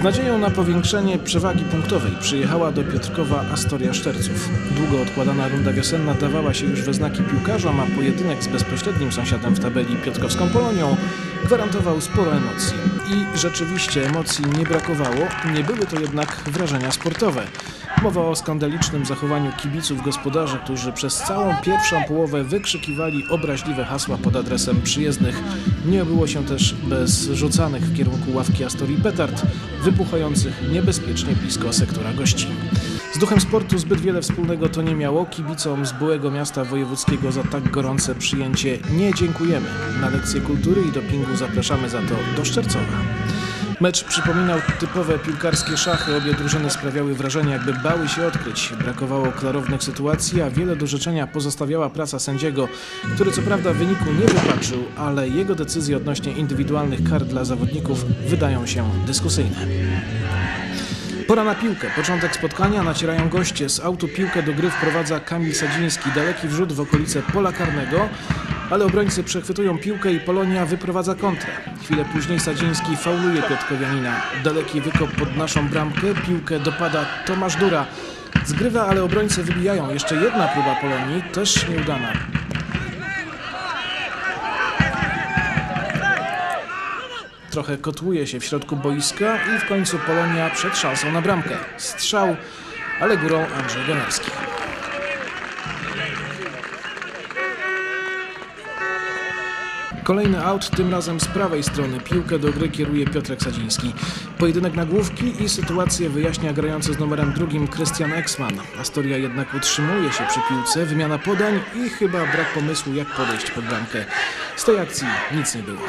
Z nadzieją na powiększenie przewagi punktowej przyjechała do Piotrkowa Astoria Szczerców. Długo odkładana runda wiosenna dawała się już we znaki piłkarzom, a pojedynek z bezpośrednim sąsiadem w tabeli Piotrkowską Polonią gwarantował sporo emocji. I rzeczywiście emocji nie brakowało, nie były to jednak wrażenia sportowe. Mowa o skandalicznym zachowaniu kibiców gospodarzy, którzy przez całą pierwszą połowę wykrzykiwali obraźliwe hasła pod adresem przyjezdnych. Nie obyło się też bez rzucanych w kierunku ławki Astorii petard, wybuchających niebezpiecznie blisko sektora gości. Z duchem sportu zbyt wiele wspólnego to nie miało. Kibicom z byłego miasta wojewódzkiego za tak gorące przyjęcie nie dziękujemy. Na lekcję kultury i dopingu zapraszamy za to do Szczercowa. Mecz przypominał typowe piłkarskie szachy. Obie drużyny sprawiały wrażenie, jakby bały się odkryć. Brakowało klarownych sytuacji, a wiele do życzenia pozostawiała praca sędziego, który co prawda wyniku nie wypaczył, ale jego decyzje odnośnie indywidualnych kar dla zawodników wydają się dyskusyjne. Pora na piłkę. Początek spotkania nacierają goście. Z autu piłkę do gry wprowadza Kamil Sadziński. Daleki wrzut w okolice pola karnego, ale obrońcy przechwytują piłkę i Polonia wyprowadza kontrę. Chwilę później Sadziński fauluje Piotrkowianina. Daleki wykop pod naszą bramkę. Piłkę dopada Tomasz Dura. Zgrywa, ale obrońcy wybijają. Jeszcze jedna próba Polonii, też nieudana. Trochę kotłuje się w środku boiska i w końcu Polonia przed szansą na bramkę. Strzał, ale górą Andrzej Ganerski. Kolejny aut, tym razem z prawej strony. Piłkę do gry kieruje Piotrek Sadziński. Pojedynek na główki i sytuację wyjaśnia grający z numerem drugim Christian Eksman. Astoria jednak utrzymuje się przy piłce, wymiana podań i chyba brak pomysłu jak podejść pod bramkę. Z tej akcji nic nie było.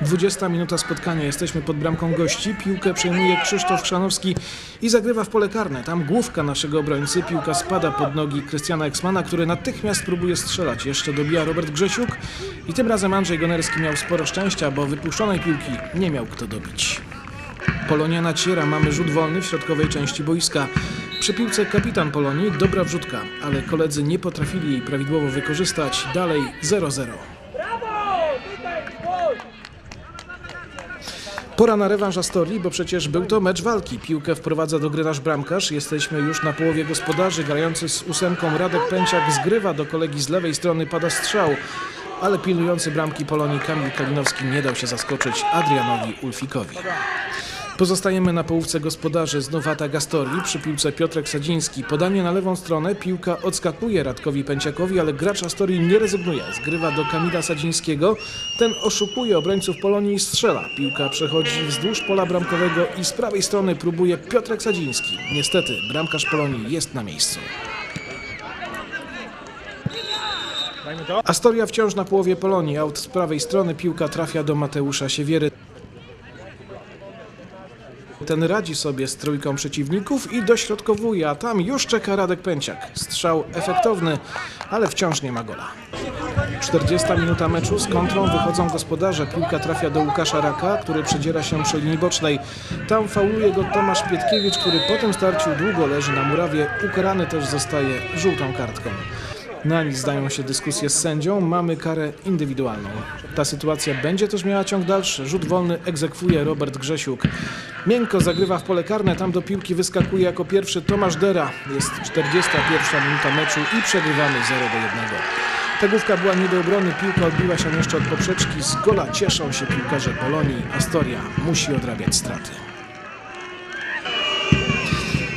20 minuta spotkania. Jesteśmy pod bramką gości. Piłkę przejmuje Krzysztof Chrzanowski i zagrywa w pole karne. Tam główka naszego obrońcy. Piłka spada pod nogi Krystiana Eksmana, który natychmiast próbuje strzelać. Jeszcze dobija Robert Grzesiuk i tym razem Andrzej Gonerski miał sporo szczęścia, bo wypuszczonej piłki nie miał kto dobić. Polonia naciera, mamy rzut wolny w środkowej części boiska. Przy piłce kapitan Polonii, dobra wrzutka, ale koledzy nie potrafili jej prawidłowo wykorzystać. Dalej 0-0. Pora na rewanż Astorii, bo przecież był to mecz walki. Piłkę wprowadza do gry nasz bramkarz. Jesteśmy już na połowie gospodarzy. Grający z ósemką Radek Pęciak zgrywa do kolegi z lewej strony, pada strzał. Ale pilnujący bramki Polonii Kamil Kalinowski nie dał się zaskoczyć Adrianowi Ulfikowi. Pozostajemy na połówce gospodarzy. Znów atak Astorii. Przy piłce Piotrek Sadziński. Podanie na lewą stronę. Piłka odskakuje Radkowi Pęciakowi, ale gracz Astorii nie rezygnuje. Zgrywa do Kamila Sadzińskiego. Ten oszukuje obrońców Polonii i strzela. Piłka przechodzi wzdłuż pola bramkowego i z prawej strony próbuje Piotrek Sadziński. Niestety, bramkarz Polonii jest na miejscu. Astoria wciąż na połowie Polonii. Aut z prawej strony. Piłka trafia do Mateusza Siewiery. Ten radzi sobie z trójką przeciwników i dośrodkowuje, a tam już czeka Radek Pęciak. Strzał efektowny, ale wciąż nie ma gola. 40 minuta meczu z kontrą wychodzą gospodarze. Piłka trafia do Łukasza Raka, który przedziera się przy linii bocznej. Tam fauluje go Tomasz Pietkiewicz, który po tym starciu długo leży na murawie. Ukarany też zostaje żółtą kartką. Na nic zdają się dyskusje z sędzią. Mamy karę indywidualną. Ta sytuacja będzie też miała ciąg dalszy. Rzut wolny egzekwuje Robert Grzesiuk. Miękko zagrywa w pole karne. Tam do piłki wyskakuje jako pierwszy Tomasz Dera. Jest 41 minuta meczu i przegrywamy 0 do 1. Ta główka była nie do obrony. Piłka odbiła się jeszcze od poprzeczki. Z gola cieszą się piłkarze Polonii. Astoria musi odrabiać straty.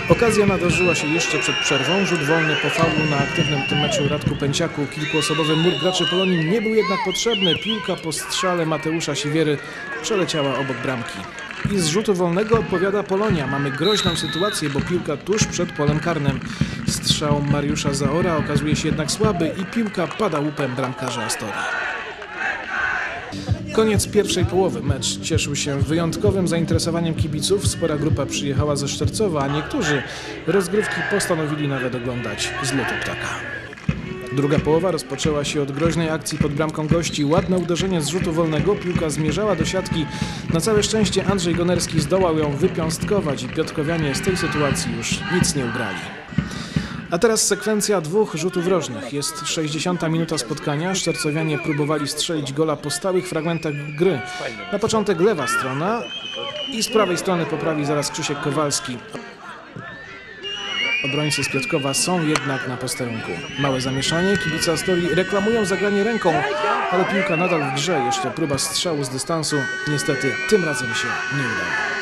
Okazja nadarzyła się jeszcze przed przerwą. Rzut wolny po faulu na aktywnym tym meczu Radku Pęciaku. Kilkuosobowy mur graczy Polonii nie był jednak potrzebny. Piłka po strzale Mateusza Siwiery przeleciała obok bramki. I z rzutu wolnego odpowiada Polonia. Mamy groźną sytuację, bo piłka tuż przed polem karnym. Strzał Mariusza Zaora okazuje się jednak słaby i piłka pada łupem bramkarza Astorii. Koniec pierwszej połowy. Mecz cieszył się wyjątkowym zainteresowaniem kibiców. Spora grupa przyjechała ze Szczercowa, a niektórzy rozgrywki postanowili nawet oglądać z lotu ptaka. Druga połowa rozpoczęła się od groźnej akcji pod bramką gości. Ładne uderzenie z rzutu wolnego, piłka zmierzała do siatki. Na całe szczęście Andrzej Gonerski zdołał ją wypiąstkować i Piotrkowianie z tej sytuacji już nic nie ugrali. A teraz sekwencja dwóch rzutów rożnych. Jest 60 minuta spotkania. Szczercowianie próbowali strzelić gola po stałych fragmentach gry. Na początek lewa strona i z prawej strony poprawi zaraz Krzysiek Kowalski. Obrońcy z Piotrkowa są jednak na posterunku. Małe zamieszanie, kibice Astorii reklamują zagranie ręką, ale piłka nadal w grze. Jeszcze próba strzału z dystansu. Niestety tym razem się nie uda.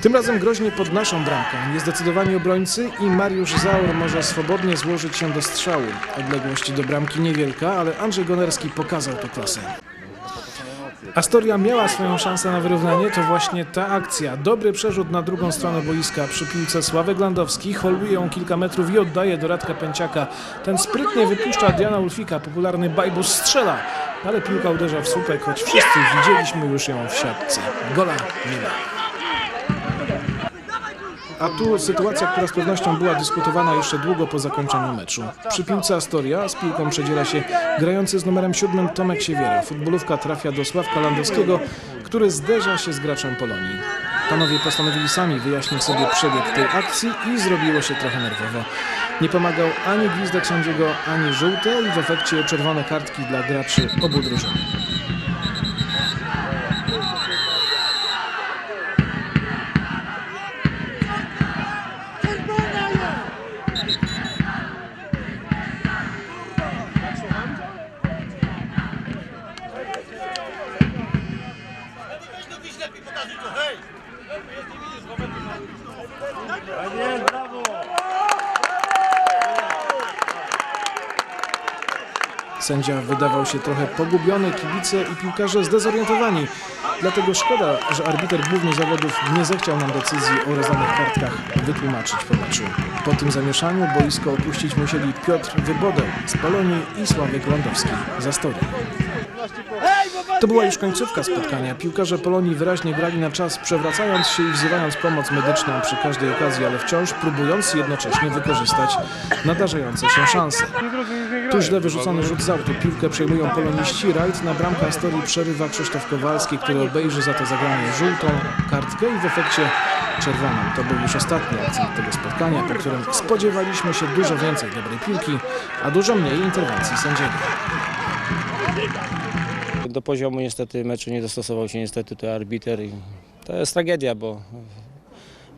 Tym razem groźnie pod naszą bramką. Niezdecydowani obrońcy i Mariusz Zaur może swobodnie złożyć się do strzału. Odległość do bramki niewielka, ale Andrzej Gonerski pokazał tę klasę. Astoria miała swoją szansę na wyrównanie, to właśnie ta akcja. Dobry przerzut na drugą stronę boiska. Przy piłce Sławek Landowski holuje ją kilka metrów i oddaje do Radka Pęciaka. Ten sprytnie wypuszcza Adriana Ulfika, popularny Bajbus strzela, ale piłka uderza w słupek, choć wszyscy widzieliśmy już ją w siatce. Gola nie ma. A tu sytuacja, która z pewnością była dyskutowana jeszcze długo po zakończeniu meczu. Przy piłce Astoria z piłką przedziela się grający z numerem 7 Tomek Siewiera. Futbolówka trafia do Sławka Landowskiego, który zderza się z graczem Polonii. Panowie postanowili sami wyjaśnić sobie przebieg tej akcji i zrobiło się trochę nerwowo. Nie pomagał ani gwizdek sędziego, ani żółte i w efekcie czerwone kartki dla graczy obu drużyn. Sędzia wydawał się trochę pogubiony, kibice i piłkarze zdezorientowani. Dlatego szkoda, że arbiter główny zawodów nie zechciał nam decyzji o rozdanych kartkach wytłumaczyć po meczu. Po tym zamieszaniu boisko opuścić musieli Piotr Wybodeł z Polonii i Sławek Landowski z Astorii. To była już końcówka spotkania. Piłkarze Polonii wyraźnie grali na czas, przewracając się i wzywając pomoc medyczną przy każdej okazji, ale wciąż próbując jednocześnie wykorzystać nadarzające się szanse. Tu źle wyrzucony rzut z autu. Piłkę przejmują poloniści. Rajd na bramkę Astorii przerywa Krzysztof Kowalski, który obejrzy za to zagranie żółtą kartkę i w efekcie czerwoną. To był już ostatni akcent tego spotkania, po którym spodziewaliśmy się dużo więcej dobrej piłki, a dużo mniej interwencji sędziego. Do poziomu niestety meczu nie dostosował się niestety to arbiter i to jest tragedia, bo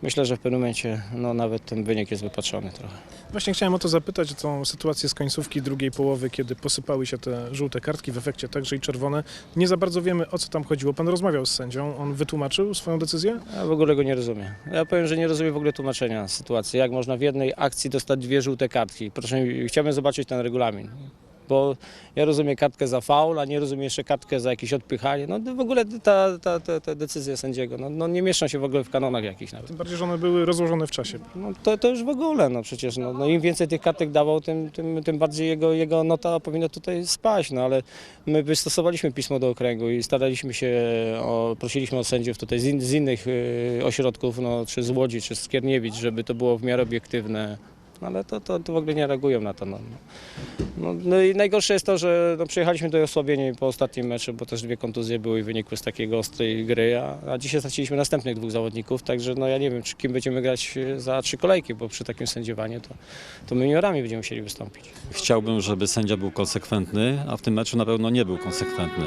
myślę, że w pewnym momencie no, nawet ten wynik jest wypatrzony trochę. Właśnie chciałem o to zapytać, o tą sytuację z końcówki drugiej połowy, kiedy posypały się te żółte kartki, w efekcie także i czerwone. Nie za bardzo wiemy, o co tam chodziło. Pan rozmawiał z sędzią, on wytłumaczył swoją decyzję? Ja w ogóle go nie rozumiem. Ja powiem, że nie rozumiem w ogóle tłumaczenia sytuacji. Jak można w jednej akcji dostać dwie żółte kartki? Proszę, chciałbym zobaczyć ten regulamin. Bo ja rozumiem kartkę za faul, a nie rozumiem jeszcze kartkę za jakieś odpychanie. No w ogóle ta, ta, ta, ta decyzja sędziego, no, no nie mieszczą się w ogóle w kanonach jakichś nawet. Tym bardziej, że one były rozłożone w czasie. No to, to już w ogóle, no przecież, no, no im więcej tych kartek dawał, tym, tym, tym bardziej jego, jego nota powinna tutaj spaść, no ale my wystosowaliśmy pismo do okręgu i staraliśmy się, o, prosiliśmy od sędziów tutaj z, in, z innych y, ośrodków, no, czy z Łodzi, czy z żeby to było w miarę obiektywne. No, ale to, to, to w ogóle nie reagują na to. No. No, no i najgorsze jest to, że no, przyjechaliśmy do osłabieni po ostatnim meczu, bo też dwie kontuzje były i wynikły z takiej ostrej gry, a, a dzisiaj straciliśmy następnych dwóch zawodników, także no ja nie wiem, czy kim będziemy grać za trzy kolejki, bo przy takim sędziowaniu to, to my juniorami będziemy musieli wystąpić. Chciałbym, żeby sędzia był konsekwentny, a w tym meczu na pewno nie był konsekwentny.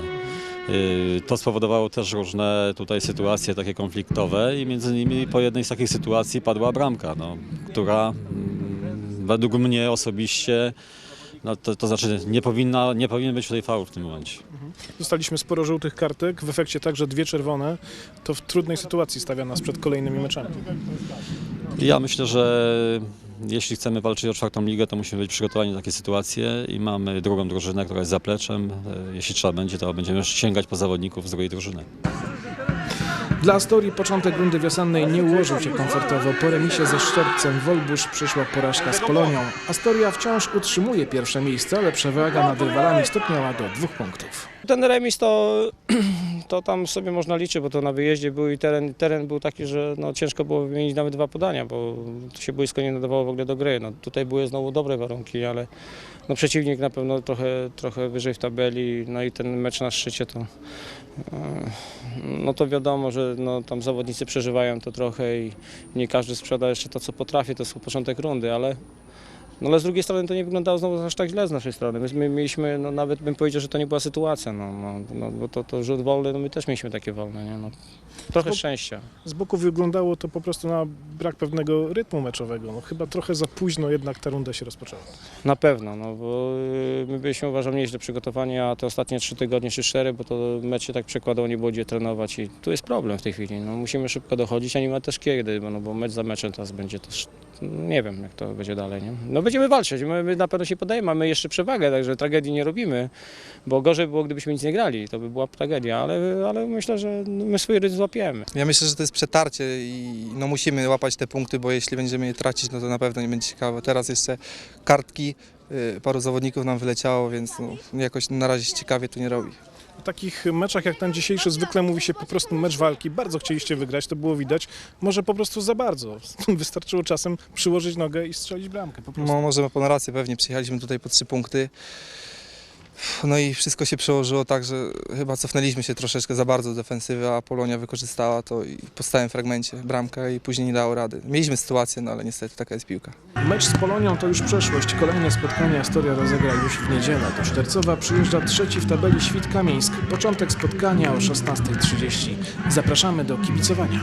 Yy, To spowodowało też różne tutaj sytuacje takie konfliktowe i między innymi po jednej z takich sytuacji padła bramka, no, która mm, według mnie osobiście, no, to, to znaczy nie, powinna, nie powinien być tutaj faul w tym momencie. Dostaliśmy sporo żółtych kartek, w efekcie także dwie czerwone. To w trudnej sytuacji stawia nas przed kolejnymi meczami. Ja myślę, że jeśli chcemy walczyć o czwartą ligę, to musimy być przygotowani na takie sytuacje i mamy drugą drużynę, która jest zapleczem. Yy, Jeśli trzeba będzie, to będziemy sięgać po zawodników z drugiej drużyny. Dla Astorii początek rundy wiosennej nie ułożył się komfortowo. Po remisie ze Szczercem Wolbusz przyszła porażka z Polonią. Astoria wciąż utrzymuje pierwsze miejsce, ale przewaga nad rywalami stopniała do dwóch punktów. Ten remis to, to tam sobie można liczyć, bo to na wyjeździe był i teren, teren był taki, że no, ciężko było wymienić nawet dwa podania, bo to się boisko nie nadawało w ogóle do gry. No, tutaj były znowu dobre warunki, ale no, przeciwnik na pewno trochę, trochę wyżej w tabeli, no i ten mecz na szczycie to, e, no to wiadomo, że no, tam zawodnicy przeżywają to trochę i nie każdy sprzeda jeszcze to, co potrafi, to jest początek rundy, ale, no, ale z drugiej strony to nie wyglądało znowu aż tak źle z naszej strony. My mieliśmy, no, nawet bym powiedział, że to nie była sytuacja, no, no, no, bo to, to rzut wolny, no, my też mieliśmy takie wolne, nie? No, trochę Bo- szczęścia. Z boku wyglądało to po prostu na brak pewnego rytmu meczowego. No, chyba trochę za późno jednak ta runda się rozpoczęła. Na pewno, no bo y, my byliśmy uważam nieźle przygotowani, a te ostatnie trzy tygodnie czy cztery, bo to mecz się tak przekładał, nie było gdzie trenować i tu jest problem w tej chwili. No, musimy szybko dochodzić, a nie ma też kiedy, bo, no, bo mecz za meczem teraz będzie też, nie wiem jak to będzie dalej, nie? No będziemy walczyć, my, my na pewno się podajemy, mamy jeszcze przewagę, także tragedii nie robimy, bo gorzej było gdybyśmy nic nie grali, to by była tragedia, ale, ale myślę, że my swoje ryzyko złapiemy. Ja myślę, że to jest przetarcie i no musimy łapać te punkty, bo jeśli będziemy je tracić, no to na pewno nie będzie ciekawe. Teraz jeszcze kartki, y, paru zawodników nam wyleciało, więc no, jakoś na razie ciekawie tu nie robi. W takich meczach jak ten dzisiejszy zwykle mówi się po prostu mecz walki. Bardzo chcieliście wygrać, to było widać. Może po prostu za bardzo. Wystarczyło czasem przyłożyć nogę i strzelić bramkę. Po. No może ma pan rację, pewnie przyjechaliśmy tutaj po trzy punkty. No i wszystko się przełożyło tak, że chyba cofnęliśmy się troszeczkę za bardzo do defensywy, a Polonia wykorzystała to i po stałym fragmencie bramka i później nie dało rady. Mieliśmy sytuację, no ale niestety taka jest piłka. Mecz z Polonią to już przeszłość. Kolejne spotkanie Astoria rozegra już w niedzielę. Do Sztercowa przyjeżdża trzeci w tabeli Świt Kamieńsk. Początek spotkania o 16.30. Zapraszamy do kibicowania.